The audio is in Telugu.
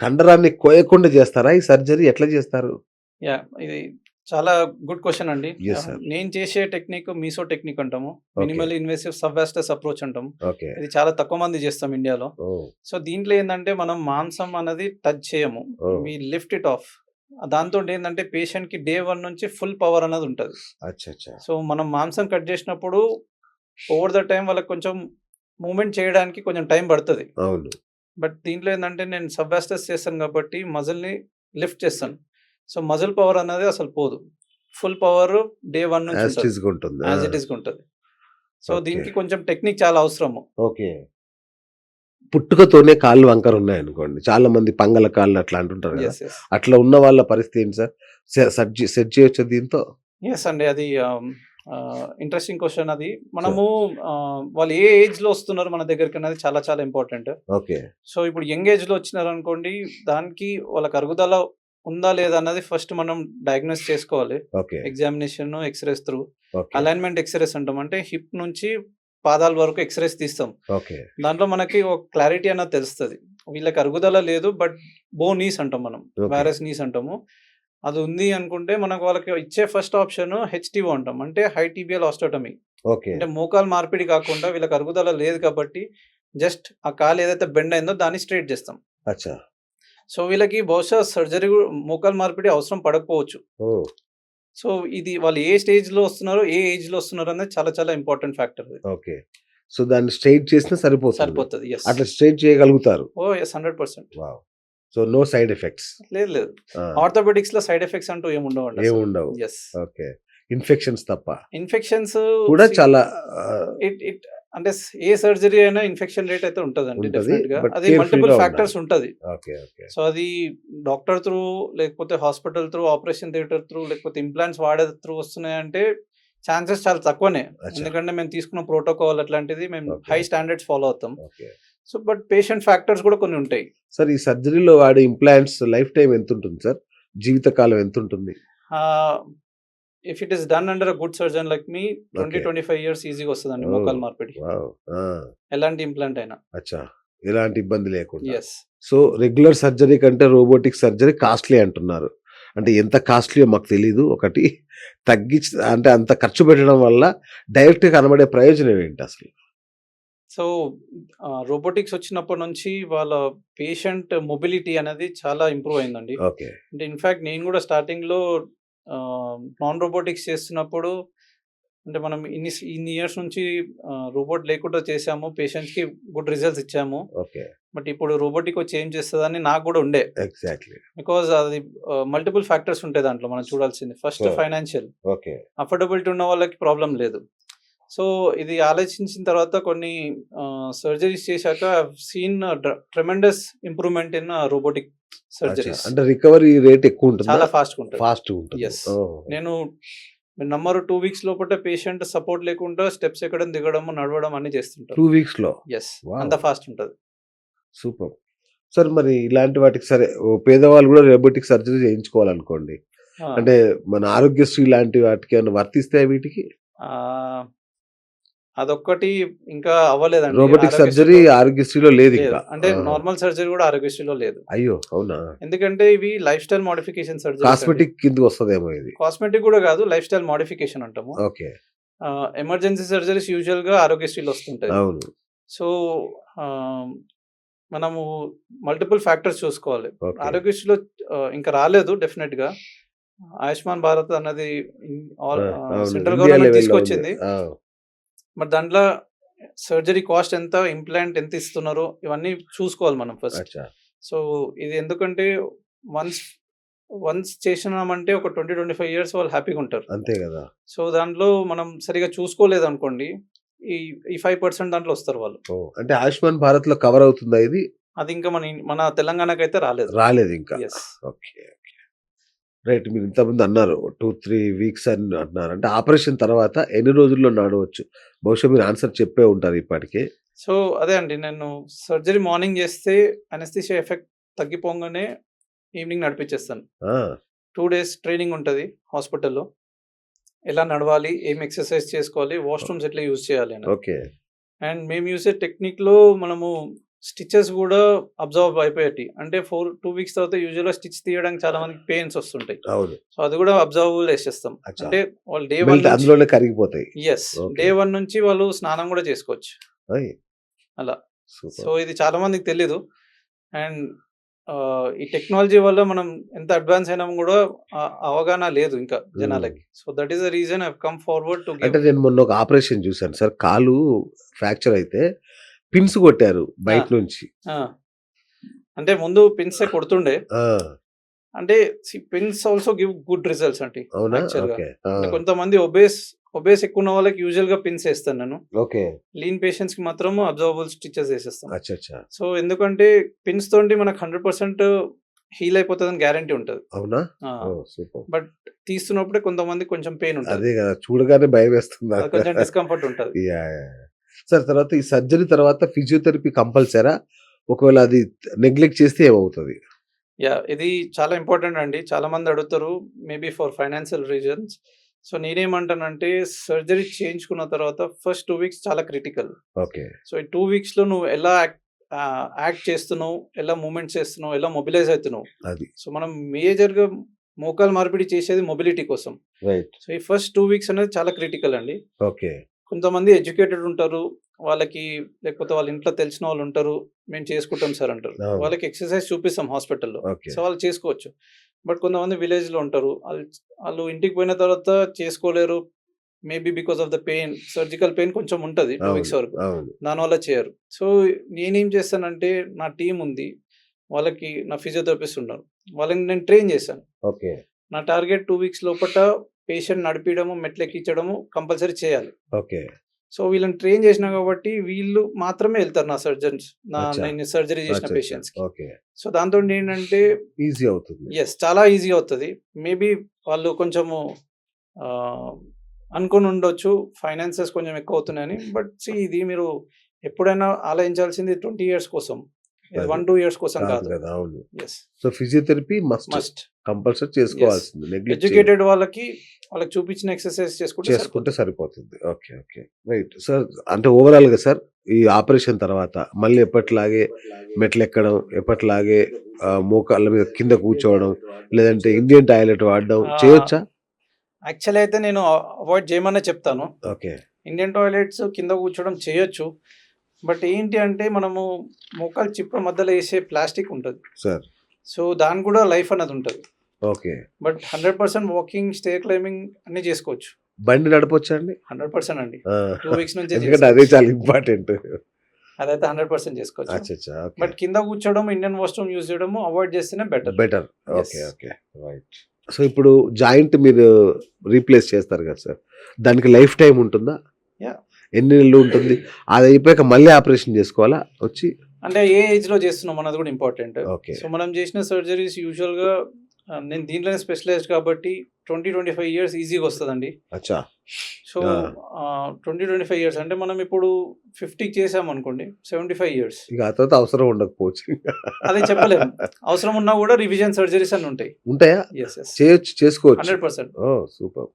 కండరాన్ని కోయకుండా చేస్తారా? ఈ సర్జరీ ఎట్లా చేస్తారు? యా ఇది చాలా గుడ్ క్వశ్చన్ అండి. Yes, sir. నేను చేసే టెక్నిక్ మీసో టెక్నిక్ అంటాము. మినిమల్ ఇన్వేసివ్ సబ్వాస్టస్ అప్రోచ్ అంటాం ఓకే. ఇది చాలా తక్కువ మంది చేస్తాం ఇండియాలో. ఓ. సో దీంట్లో ఏంటంటే మనం మాంసం అనేది టచ్ చేయము. ఓ. We lift it off. దాంతో ఏంటంటే పేషెంట్కి డే వన్ నుంచి ఫుల్ పవర్ అనేది ఉంటుంది. అచ్చా అచ్చా సో మనం మాంసం కట్ చేసినప్పుడు ఓవర్ ద టైం వాళ్ళకి కొంచెం మూమెంట్ చేయడానికి కొంచెం టైం పడుతుంది. అవును. బట్ దీంట్లో ఏంటంటే నేను సబ్వాస్టస్ చేస్తాను కాబట్టి మజిల్ని లిఫ్ట్ చేస్తాను. సో మజిల్ పవర్ అనేది అసలు పోదు. ఫుల్ పవర్ డే వన్ నుంచి ఇట్ ఉంటుంది. యాజ్ ఇట్ ఈస్ ఉంటుంది సో. దీనికి కొంచెం టెక్నిక్ చాలా అవసరము. ఓకే పుట్టుకతోనే కాళ్ళు వంకర ఉన్నాయనుకోండి చాలా మంది పంగల కాళ్ళు అట్లా అంటుంటారు కదా. అట్లా ఉన్న వాళ్ళ పరిస్థితి ఏంటి సార్? సెట్ చేయొచ్చు దీంతో? ఎస్ అండి. అది ఇంట్రెస్టింగ్ క్వశ్చన్ అది. మనము వాళ్ళు ఏ ఏజ్లో వస్తున్నారు మన దగ్గరికి అనేది చాలా చాలా ఇంపార్టెంట్ ఓకే సో ఇప్పుడు యంగ్ ఏజ్లో వచ్చినారు అనుకోండి దానికి వాళ్ళకి అరుగుదల ఉందా లేదా అన్నది ఫస్ట్ మనం డయాగ్నోస్ చేసుకోవాలి. Examination X-rays through alignment X-rays అంటాం. అంటే హిప్ నుంచి పాదాల వరకు ఎక్స్రేస్ తీస్తాం. ఓకే దాంట్లో మనకి ఒక క్లారిటీ అన్నది తెలుస్తుంది. వీళ్ళకి అరుగుదల లేదు బట్ బో నీస్ అంటాం మనం. వైరస్ నీస్ అంటాము. అది ఉంది అనుకుంటే మనకు వాళ్ళకి ఇచ్చే ఫస్ట్ ఆప్షన్ హెచ్టిఓ అంటాం. అంటే హైటీబియల్ ఆస్టోటమీ. ఓకే. అంటే మోకాలు మార్పిడి కాకుండా వీళ్ళకి అరుగుదల లేదు కాబట్టి జస్ట్ ఆ కాలు ఏదైతే బెండ్ అయిందో దాన్ని స్ట్రైట్ చేస్తాం. అచ్చా. సో వీళ్ళకి బహుశా సర్జరీ మోకాలు మార్పిడి అవసరం పడకపోవచ్చు. సో ఇది వాళ్ళు ఏ స్టేజ్లో వస్తున్నారో ఏ ఏజ్లో వస్తున్నారో అనేది చాలా చాలా ఇంపార్టెంట్ ఫ్యాక్టర్ ఓకే. సో దాన్ని స్ట్రైట్ చేసినా సరిపోతుంది. సరిపోతుంది. అట్లా స్ట్రైట్ చేయగలుగుతారు. ఓ yes hundred percent. So no side effects. లేదు లేదు. ఆర్థోపెడిక్స్లో సైడ్ ఎఫెక్ట్స్ అంటూ ఏముండవు. Yes okay. ఇన్ఫెక్షన్స్ తప్ప. ఇన్ఫెక్షన్స్ కూడా చాలా ఇట్ ఇట్ అంటే ఏ సర్జరీ అయినా ఇన్ఫెక్షన్ రేట్ అయితే ఉంటదండి ఉంటది, డెఫినెట్గా. అది మల్టిపుల్ ఫ్యాక్టర్స్ ఉంటది. Okay okay. సో అది డాక్టర్ త్రూ లేకపోతే hospital through operation theatre through లేకపోతే ఇంప్లాంట్స్ వాడే త్రూ వస్తున్నాయంటే ఛాన్సెస్ చాలా తక్కువనే. ఎందుకంటే మేము తీసుకున్న ప్రోటోకాల్ అట్లాంటిది మేము. హై స్టాండర్డ్స్ ఫాలో అవుతాం. Okay. So but patient factors కూడా కొన్ని ఉంటాయి. సార్ ఈ సర్జరీలో వాడే ఇంప్లాంట్స్ లైఫ్ టైం ఎంత ఉంటుంది సార్? జీవితకాలం ఎంత ఉంటుంది if it is done under a good surgeon like me twenty. Twenty five years ఈజీగా వస్తుందండి. మోకాల్ మార్పిడి. ఎలాంటి ఇంప్లాంట్ అయినా. అచ్చా. ఎలాంటి ఇబ్బంది లేకుండా. ఎస్ సో రెగ్యులర్ సర్జరీ కంటే రోబోటిక్ సర్జరీ కాస్ట్లీ అంటున్నారు. అంటే ఎంత కాస్ట్లీయో మాకు తెలీదు. ఒకటి తగ్గించి అంటే అంత ఖర్చు పెట్టడం వల్ల డైరెక్ట్ కనబడే ప్రయోజనం ఏంటి అసలు? సో రోబోటిక్స్ వచ్చినప్పటి నుంచి వాళ్ళ పేషెంట్ మొబిలిటీ అనేది చాలా ఇంప్రూవ్ అయిందండి. అంటే ఇన్ఫాక్ట్ నేను కూడా స్టార్టింగ్లో నాన్ రోబోటిక్స్ చేస్తున్నప్పుడు అంటే మనం ఇన్ని ఇన్ని ఇయర్స్ నుంచి రోబోట్ లేకుండా చేసాము పేషెంట్స్కి గుడ్ రిజల్ట్స్ ఇచ్చాము. బట్ ఇప్పుడు రోబోటిక్ వచ్చి ఏం చేస్తుందని నాకు కూడా ఉండే. ఎగ్జాక్ట్లీ. బికాజ్ అది మల్టిపుల్ ఫ్యాక్టర్స్ ఉంటాయి దాంట్లో మనం చూడాల్సింది. ఫస్ట్. ఫైనాన్షియల్. అఫోర్డబిలిటీ ఉన్న వాళ్ళకి ప్రాబ్లం లేదు. సో ఇది ఆలోచించిన తర్వాత కొన్ని సర్జరీస్ చేశాక seen tremendous improvement in robotic surgeries అంటే రికవరీ రేట్ ఎక్కువ ఉంటుంది చాలా ఫాస్ట్ ఉంటుంది. ఫాస్ట్ ఉంటుంది. నేను నంబర్ టూ వీక్స్ లోపల పేషెంట్ సపోర్ట్ లేకుండా స్టెప్స్ ఎక్కడం దిగడం నడవడం అన్ని చేస్తుంటారు. టూ వీక్స్లో? ఎస్. అంత ఫాస్ట్ ఉంటుంది. సూపర్ సార్ మరి ఇలాంటి వాటికి సరే పేదవాళ్ళు కూడా రోబోటిక్ సర్జరీ చేయించుకోవాలనుకోండి. అంటే మన ఆరోగ్యశ్రీ లాంటి వాటికి వర్తిస్తాయి వీటికి? అదొక్కటి ఇంకా అవ్వలేదండి. రోబోటిక్ సర్జరీ ఆరోగ్యశ్రీలో లేదు అంటే. నార్మల్ సర్జరీ కూడా ఆరోగ్యశ్రీలో లేదు. అయ్యో అవునా? ఎందుకంటే ఇవి life style modification surgery cosmetic కిందకి వస్తుందేమో ఇది. కాస్మెటిక్ కూడా కాదు లైఫ్ స్టైల్ మోడిఫికేషన్ అంటాము. ఓకే. ఎమర్జెన్సీ సర్జరీస్ యూజువల్గా ఆరోగ్యశ్రీలో వస్తుంటాయి. అవును. సో మనము మల్టిపుల్ ఫ్యాక్టర్స్ చూసుకోవాలి. ఆరోగ్యశ్రీలో ఇంకా రాలేదు డెఫినెట్గా. ఆయుష్మాన్ భారత్ అన్నది సెంట్రల్ గవర్నమెంట్ తీసుకొచ్చింది. మరి దాంట్లో సర్జరీ కాస్ట్ ఎంత ఇంప్లాంట్ ఎంత ఇస్తున్నారో ఇవన్నీ చూసుకోవాలి మనం ఫస్ట్ సో ఇది ఎందుకంటే వన్స్ వన్స్ చేసినామంటే ఒక ట్వంటీ ట్వంటీ ఫైవ్ ఇయర్స్ వాళ్ళు హ్యాపీగా ఉంటారు. అంతే కదా. సో దాంట్లో మనం సరిగా చూసుకోలేదు అనుకోండి ఈ ఈ ఫైవ్ పర్సెంట్ దాంట్లో వస్తారు వాళ్ళు. అంటే ఆయుష్మాన్ భారత్లో కవర్ అవుతుందా ఇది? అది ఇంకా మన మన తెలంగాణకి అయితే రాలేదు. రాలేదు ఇంకా. ఓకే. రైట్ మీరు ఇంతకుముందు అన్నారు టూ త్రీ వీక్స్ అని అంటున్నారు. అంటే ఆపరేషన్ తర్వాత ఎన్ని రోజుల్లో నడవచ్చు? బహుశా మీరు ఆన్సర్ చెప్పే ఉంటారు ఇప్పటికే. సో అదే అండి నేను సర్జరీ మార్నింగ్ చేస్తే అనస్థిషియా ఎఫెక్ట్ తగ్గిపోగానే ఈవినింగ్ నడిపించేస్తాను టూ డేస్ ట్రైనింగ్ ఉంటుంది హాస్పిటల్లో. ఎలా నడవాలి ఏం ఎక్సర్సైజ్ చేసుకోవాలి వాష్రూమ్స్ ఎట్లా యూజ్ చేయాలి అని ఓకే. అండ్ మేము యూసే టెక్నిక్లో మనము స్టిచెస్ కూడా అబ్జర్వ్ అయిపోయాయి అంటే ఫోర్ టూ వీక్స్ తర్వాత యూజువల్గా స్టిచ్ తీయడానికి చాలా మందికి పెయిన్స్ వస్తుంటాయి. సో అది కూడా అబ్జర్వబుల్ వేసేస్తాం అచ్చా. అంటే వాళ్ళు డే వన్ కరిగిపోతాయి. ఎస్. డే వన్ నుంచి వాళ్ళు స్నానం కూడా చేసుకోవచ్చు. అలా. సో ఇది చాలా మందికి తెలీదు. అండ్ ఈ టెక్నాలజీ వల్ల మనం ఎంత అడ్వాన్స్ అయినా కూడా అవగాహన లేదు ఇంకా జనాలకి. So that is the reason I come forward to అంటే నేను మొన్న ఒక ఆపరేషన్ చూశాను. సార్ కాలు ఫ్రాక్చర్ అయితే పిన్స్ కొట్టారు బయట నుంచి. అంటే ముందు పిన్స్ కొడుతుండే. అంటే pins also give good results అంటే కొంతమంది ఒబేస్ ఒబేస్ ఎక్కువ ఉన్న వాళ్ళకి యూజువల్గా పిన్స్ వేస్తాను నేను. ఓకే. లీన్ పేషెంట్స్కి మాత్రం అబ్జర్వబుల్ స్టిచెస్ వేసేస్తాం. అచ్చా అచ్చా సో ఎందుకంటే పిన్స్ తోటి మనకు హండ్రెడ్ పర్సెంట్ హీల్ అయిపోతుందని గ్యారంటీ ఉంటుంది. అవునా? బట్ తీస్తున్నప్పుడే కొంతమంది కొంచెం పెయిన్ ఉంటుంది. అదే కదా చూడగానే భయం వేస్తుంది కొంచెం డిస్కంఫర్ట్ ఉంటుంది. సార్ తర్వాత ఈ సర్జరీ తర్వాత ఫిజియోథెరపీ కంపల్సరా? ఒకవేళ అది నెగ్లెక్ట్ చేస్తే ఏమవుతుంది? యా ఇది చాలా ఇంపార్టెంట్ అండి. చాలా మంది అడుగుతారు maybe for financial reasons. So నేనేమంటానంటే సర్జరీ చేయించుకున్న తర్వాత ఫస్ట్ టూ వీక్స్ చాలా క్రిటికల్. ఓకే. సో ఈ టూ వీక్స్లో నువ్వు ఎలా యాక్ట్ చేస్తున్నావు ఎలా మూమెంట్స్ చేస్తున్నావు ఎలా మొబిలైజ్ అవుతున్నావు? అది. సో మనం మేజర్గా మోకాలు మార్పిడి చేసేది మొబిలిటీ కోసం. రైట్. సో ఈ ఫస్ట్ టూ వీక్స్ అనేది చాలా క్రిటికల్ అండి. ఓకే. కొంతమంది ఎడ్యుకేటెడ్ ఉంటారు. వాళ్ళకి లేకపోతే వాళ్ళ ఇంట్లో తెలిసిన వాళ్ళు ఉంటారు. మేము చేసుకుంటాం సార్ అంటారు. వాళ్ళకి ఎక్సర్సైజ్ చూపిస్తాం హాస్పిటల్లో. సో వాళ్ళు చేసుకోవచ్చు. బట్ కొంతమంది విలేజ్లో ఉంటారు. వాళ్ళు వాళ్ళు ఇంటికి పోయిన తర్వాత చేసుకోలేరు. Maybe because of the pain surgical pain కొంచెం ఉంటుంది టూ వీక్స్ వరకు. దానివల్ల చేయరు. సో నేనేం చేస్తానంటే నా టీం ఉంది. వాళ్ళకి నా ఫిజియోథెరపిస్ట్ ఉన్నారు. వాళ్ళని నేను ట్రైన్ చేశాను. నా టార్గెట్ టూ వీక్స్ లోపల పేషెంట్ నడిపించడము మెట్లు ఎక్కించడము కంపల్సరీ చేయాలి. ఓకే. సో వీళ్ళని ట్రైన్ చేసిన కాబట్టి వీళ్ళు మాత్రమే వెళ్తారు నా సర్జన్స్ నా. నేను సర్జరీ చేసిన పేషెంట్స్కి సో దాంతో ఏంటంటే ఈజీ అవుతుంది. ఎస్ చాలా ఈజీ అవుతుంది. మేబీ వాళ్ళు కొంచెము అనుకుని ఉండొచ్చు ఫైనాన్సెస్ కొంచెం ఎక్కువ అవుతున్నాయని. బట్ ఇది మీరు ఎప్పుడైనా ఆలోచించాల్సింది ట్వంటీ ఇయర్స్ కోసం. వన్ టూ ఇయర్స్ కోసం కాదు అవును. So physiotherapy must must compulsory చేసుకోవాల్సింది ఎడ్యుకేటెడ్ వాళ్ళకి వాళ్ళకి చూపించిన ఎక్సర్సైజ్ చేసుకుంటే చేసుకుంటే సరిపోతుంది. ఓకే ఓకే రైట్ సార్ అంటే ఓవరాల్గా సార్ ఈ ఆపరేషన్ తర్వాత మళ్ళీ ఎప్పటిలాగే మెట్లు ఎక్కడం ఎప్పటిలాగే మోకాళ్ళ మీద కింద కూర్చోవడం లేదంటే ఇండియన్ టాయిలెట్ వాడడం. చేయొచ్చా? యాక్చువల్ అయితే నేను అవాయిడ్ చేయమనే చెప్తాను. ఓకే ఇండియన్ టాయిలెట్స్ కింద కూర్చోవడం చేయొచ్చు. బట్ ఏంటి అంటే మనము మోకాలు చిప్ప మధ్యలో వేసే ప్లాస్టిక్ ఉంటుంది. సార్. సో దాని కూడా లైఫ్ అనేది ఉంటుంది. Okay. But hundred percent walking stair climbing అన్ని చేసుకోవచ్చు. బండి నడపొచ్చా అండి? హండ్రెడ్ పర్సెంట్ అండి. టూ వీక్స్ నుంచి ఎందుకంటే అదే చాలా ఇంపార్టెంట్. అదైతే హండ్రెడ్ పర్సెంట్ చేసుకోవచ్చు. బట్ కింద కూర్చోవడం ఇండియన్ వాష్రూమ్ యూజ్ చేయడం అవాయిడ్ చేస్తేనే better. Better. Okay okay. Right. So ఇప్పుడు జాయింట్ మీరు రీప్లేస్ చేస్తారు కదా సార్. దానికి లైఫ్ టైం ఉంటుందా? Yeah. ఎన్ని నెలలు ఉంటుంది? అది అయిపోయాక మళ్ళీ ఆపరేషన్ చేసుకోవాలా? వచ్చి అంటే ఏ ఏజ్లో చేస్తున్నాం అన్నది కూడా ఇంపార్టెంట్. సో మనం చేసిన సర్జరీస్ యూజువల్గా నేను దీంట్లోనే స్పెషలైజ్డ్ కాబట్టి ట్వంటీ ట్వంటీ ఫైవ్ ఇయర్స్ ఈజీగా వస్తుందండి. అచ్చా. So. Twenty twenty five years అంటే మనం ఇప్పుడు ఫిఫ్టీకి చేసాం అనుకోండి సెవెంటీ ఫైవ్ ఇయర్స్. ఇక ఆ తర్వాత అవసరం ఉండకపోవచ్చు. అదే చెప్పలేము అవసరం ఉన్నా కూడా రివిజన్ సర్జరీస్ అని ఉంటాయి. ఉంటాయా? చేయొచ్చు చేసుకోవచ్చు. Hundred percent. ఓ సూపర్.